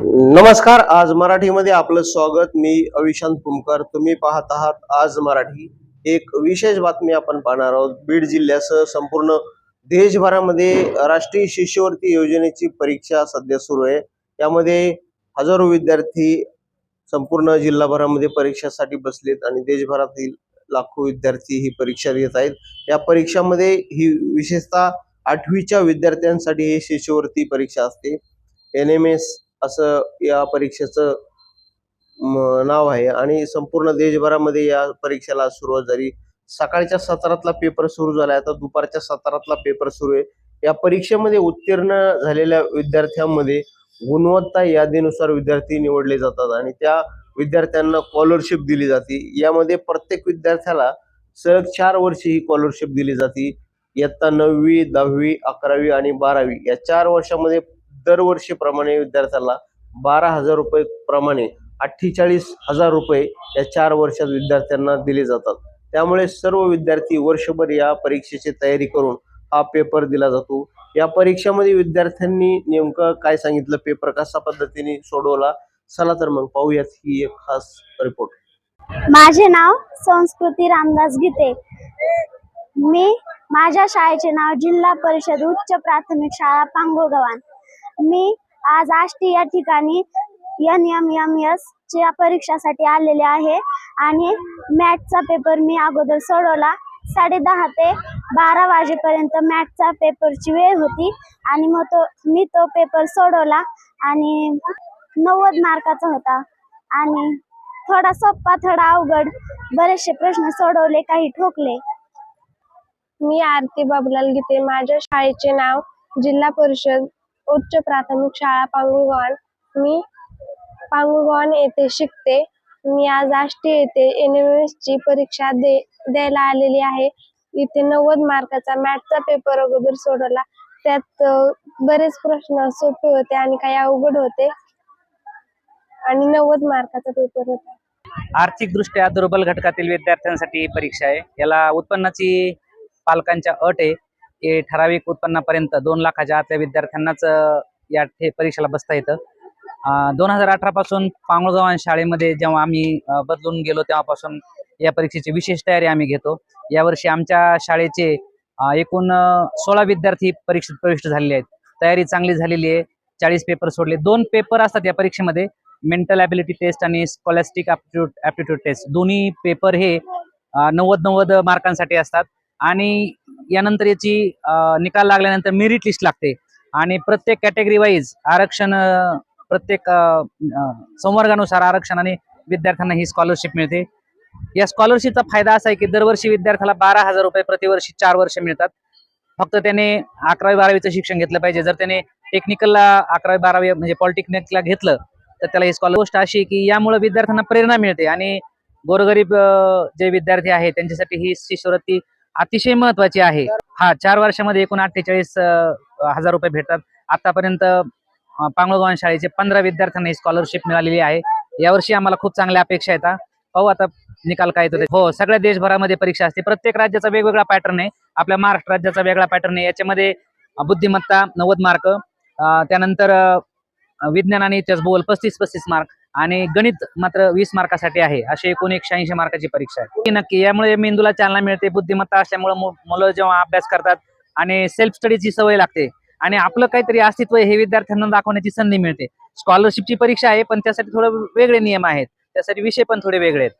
नमस्कार आज मराठीमध्ये आपलं स्वागत. मी अविशांत पुमकर. तुम्ही पाहत आहात आज मराठी. एक विशेष बातमी आपण पाहणार आहोत. बीड जिल्ह्यासह संपूर्ण देशभरामध्ये राष्ट्रीय शिष्यवृत्ती योजनेची परीक्षा सध्या सुरू आहे. यामध्ये हजारो विद्यार्थी संपूर्ण जिल्हाभरामध्ये परीक्षासाठी बसलेत आणि देशभरातील लाखो विद्यार्थी ही परीक्षा देत आहेत. या परीक्षामध्ये ही विशेषतः आठवीच्या विद्यार्थ्यांसाठी ही शिष्यवृत्ती परीक्षा असते. एन एम एस असं या परीक्षेचं नाव आहे. आणि संपूर्ण देशभरामध्ये या परीक्षेला सुरुवात झाली. सकाळच्या सत्रातला पेपर सुरू झाला. आता दुपारच्या सत्रातला पेपर सुरू आहे. या परीक्षेमध्ये उत्तीर्ण झालेल्या विद्यार्थ्यांमध्ये गुणवत्ता यादीनुसार विद्यार्थी निवडले जातात आणि त्या विद्यार्थ्यांना स्कॉलरशिप दिली जाते. यामध्ये प्रत्येक विद्यार्थ्याला सलग चार वर्षी ही स्कॉलरशिप दिली जाते. इयत्ता नववी दहावी अकरावी आणि बारावी या चार वर्षामध्ये दरवर्षीप्रमाणे विद्यार्थ्याला बारा हजार रुपये प्रमाणे अठ्ठेचाळीस हजार रुपये या चार वर्षात विद्यार्थ्यांना दिले जातात. त्यामुळे सर्व विद्यार्थी वर्षभर या परीक्षेची तयारी करून हा पेपर दिला जातो. या परीक्षेमध्ये विद्यार्थ्यांनी नेमकं काय सांगितलं? पेपर कशा पद्धतीने सोडवला? चला तर मग पाहूयात ही एक खास रिपोर्ट माझे नाव संस्कृती रामदास गीते. मी माझ्या शाळेचे नाव जिल्हा परिषद उच्च प्राथमिक शाळा पांगोगव्हाण. मी आज आष्टी या ठिकाणी एन एम एम एस च्या परीक्षासाठी आलेले आहे. आणि मॅथचा पेपर मी अगोदर सोडवला. साडे दहा ते बारा वाजेपर्यंत मॅथचा पेपरची वेळ होती. आणि मग तो मी तो पेपर सोडवला. आणि नव्वद मार्काचा होता. आणि थोडा सोप्पा थोडा अवघड बरेचसे प्रश्न सोडवले काही ठोकले. मी आरती बाबलाल गीते. माझ्या शाळेचे नाव जिल्हा परिषद उच्च प्राथमिक शाळा पांगुगॉन. मी पांगुगॉन येथे शिकते. मी आज आष्टी येथे एन एम एस ची परीक्षा दे द्यायला आलेली आहे. इथे नव्वद मार्काचा मॅथचा पेपर अगोदर सोडवला. त्यात बरेच प्रश्न सोपे होते आणि काही अवघड होते. आणि नव्वद मार्काचा पेपर होता. आर्थिकदृष्ट्या दुर्बल घटकातील विद्यार्थ्यांसाठी ही परीक्षा आहे. याला उत्पन्नाची पालकांच्या अट आहे. की ठराविक उत्पन्नापर्यंत दोन लाखाच्या आतल्या विद्यार्थ्यांनाच या ठे- परीक्षेला बसता येतं. दोन हजार अठरा पासून पांगुळगावान शाळेमध्ये जेव्हा आम्ही बदलून गेलो तेव्हापासून या परीक्षेची विशेष तयारी आम्ही घेतो. यावर्षी आमच्या शाळेचे एकूण सोळा विद्यार्थी परीक्षेत प्रविष्ट झालेले आहेत. तयारी चांगली झालेली आहे. चाळीस पेपर सोडले. दोन पेपर असतात या परीक्षेमध्ये. मेंटल ॲबिलिटी टेस्ट आणि स्कॉलॅस्टिक ॲप्टिट्यूड ॲप्टिट्यूड टेस्ट दोन्ही पेपर हे नव्वद नव्वद मार्कांसाठी असतात. आणि यानंतर याची निकाल लागल्यानंतर मेरिट लिस्ट लागते. आणि प्रत्येक कॅटेगरी वाईज आरक्षण प्रत्येक संवर्गानुसार आरक्षण आणि विद्यार्थ्यांना ही स्कॉलरशिप मिळते. या स्कॉलरशिपचा फायदा असा आहे की दरवर्षी विद्यार्थ्याला बारा हजार रुपये प्रतिवर्षी चार वर्ष मिळतात. फक्त त्याने अकरावी बारावीचं शिक्षण घेतलं पाहिजे. जर त्याने टेक्निकलला अकरावी बारावी म्हणजे पॉलिटेक्निकला घेतलं तर त्याला ही स्कॉलर गोष्ट अशी की यामुळे विद्यार्थ्यांना प्रेरणा मिळते आणि गोरगरीब जे विद्यार्थी आहेत त्यांच्यासाठी ही शिष्यवृत्ती अतिशय महत्वाची आहे. हा चार वर्षामध्ये एकूण अठ्ठेचाळीस हजार रुपये भेटतात. आतापर्यंत पांगळगाव शाळेचे पंधरा विद्यार्थ्यांना ही स्कॉलरशिप मिळालेली आहे. यावर्षी आम्हाला खूप चांगल्या अपेक्षा येतात पाहू आता निकाल काय येतो हो सगळ्या देशभरामध्ये परीक्षा असते. प्रत्येक राज्याचा वेगवेगळा पॅटर्न आहे. आपल्या महाराष्ट्र राज्याचा वेगळा पॅटर्न आहे. याच्यामध्ये बुद्धिमत्ता नव्वद मार्क त्यानंतर विज्ञान आणि इतिहास भूगोल पस्तीस पस्तीस मार्क आणि गणित मात्र वीस मार्कासाठी आहे. अशी एकूण एकशे ऐंशी मार्काची परीक्षा आहे. नक्की यामुळे मेंदूला चालना मिळते बुद्धिमत्ता असल्यामुळे मुलं जेव्हा अभ्यास करतात आणि सेल्फ स्टडीची सवय लागते आणि आपलं काहीतरी अस्तित्व हे विद्यार्थ्यांना दाखवण्याची संधी मिळते. स्कॉलरशिपची परीक्षा आहे पण त्यासाठी थोडं वेगळे नियम आहेत. त्यासाठी विषय पण थोडे वेगळे आहेत.